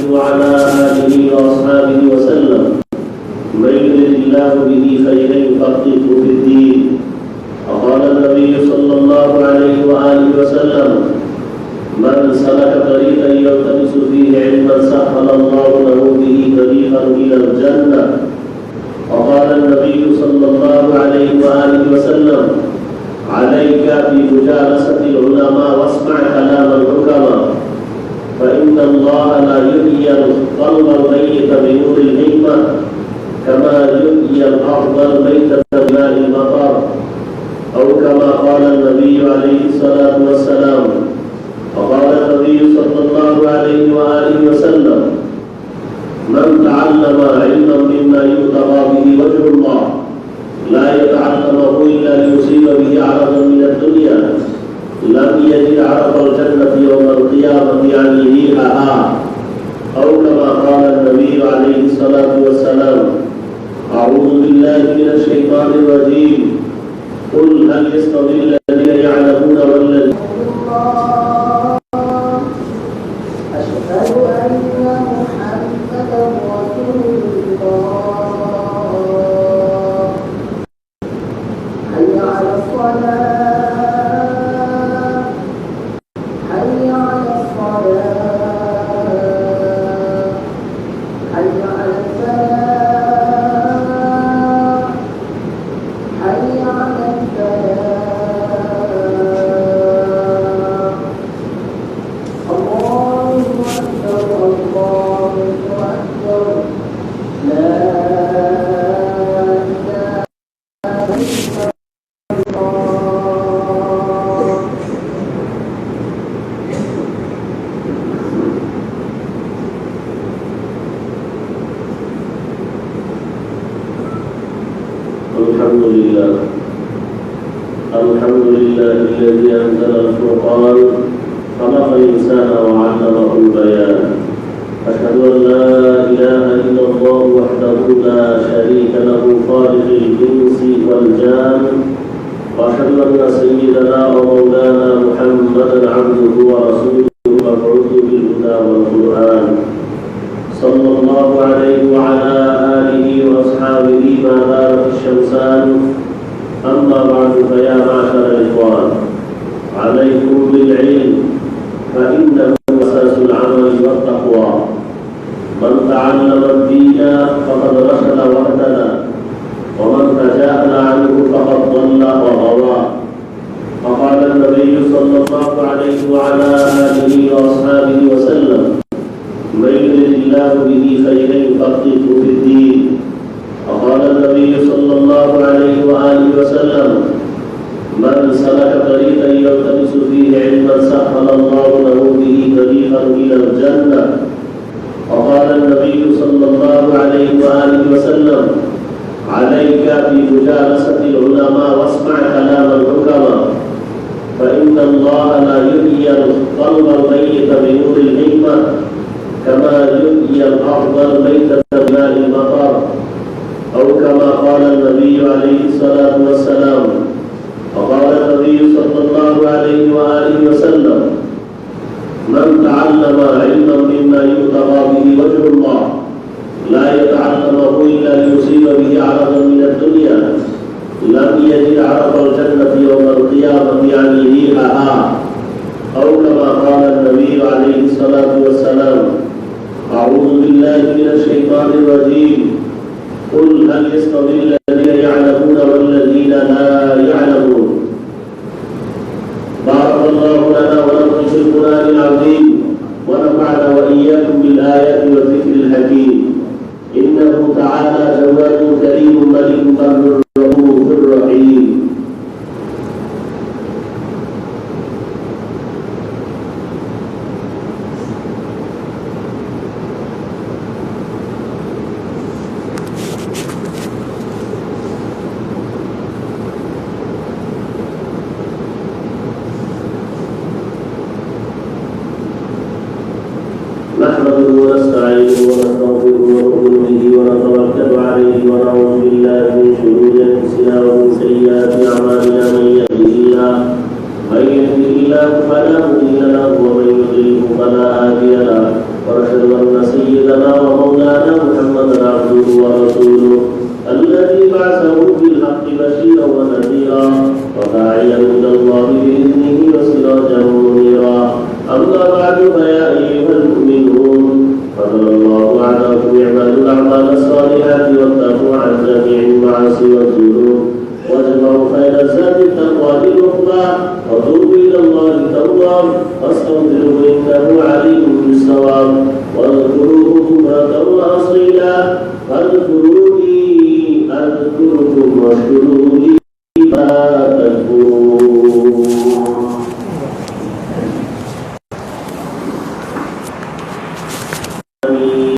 عليه وعلى آله وأصحابه وسلم. من يرد الله به خيرا يفقهه في الدين. وقال النبي صلى الله عليه وآله وسلم، من سلك طريقا يلتمس فيه علما سهل الله له به طريقا إلى الجنة. وقال النبي صلى الله عليه وآله وسلم، عليك بمجالسة العلماء واسمع كلام الحكماء. الله لا يحيي القلب الميت بنور الحكمة كما يحيي الأرض الميتة بماء المطر أو كما قال النبي عليه الصلاة والسلام وقال النبي صلى الله عليه وآله وسلم من تعلم علما مما يبتغى به وجه الله لا يتعلمه إلا ليصيب به الدنيا لم يجد عرض الجنة يوم القيامة يعني ريحها أو كما قال النبي عليه الصلاة والسلام أعوذ بالله من الشيطان الرجيم. قل هل يستوي الحمد لله الذي أنزل الفرقان خلق الإنسان وعلمه البيان. أشهد أن لا إله إلا الله وحده لا شريك له خالق الإنس والجان. وأشهد أن سيدنا ومولانا محمدا عبده ورسوله المبعوث بالهدى والقرآن. صلى الله عليه وعلى آله وأصحابه ما دارت الشمسان. أما بعد فيا معشر الإخوان عليكم بالعلم فإنه أساس العمل والتقوى. من تعلم الدين فقد رشد واهتدى ومن تجاهل عنه فقد ضل وغوى. فقال النبي صلى الله عليه وعلى آله وأصحابه وسلم طريقا إلى الجنة. وقال النبي صلى الله عليه وآله وسلم عليك بمجالسة العلماء واسمع كلام الحكماء فإن الله لا يحيي القلب الميت بنور الحكمة كما يحيي الأرض الميتة بماء المطر. أو كما قال النبي عليه الصلاة والسلام وقال النبي صلى الله عليه وآله وسلم من تعلم علما مما يبتغى به وجه الله لا يتعلمه إلا ليصيب به عرضا من الدنيا. لم يجد عرض الجنة يوم القيامة يعني ريحها. أو كما قال النبي عليه الصلاة والسلام أعوذ بالله من الشيطان الرجيم. قل هل يستوي في القرآن العظيم ونفعنا وإياكم بالآيات والذكر الحكيم. إنه تعالى جواد كريم. نحمده ونستعينه ونستغفره ونؤمن به ونتوكل عليه ونعوذ بالله من شرور أنفسنا ومن سيئات أعمالنا من يهده الله من يهده الله فلا مضل له ومن يضلله فلا هادي له ونشهد أن سيدنا ومولانا محمدا عبده المعاصي والذنوب واجمعوا خير زاد التقوى للأخرى وتوبوا إلى الله تواب واستغفروه إنه عليم بالصواب. واذكروه بكرة وأصيلا. فاذكروني أذكركم واشكروا لي ما تذكرون.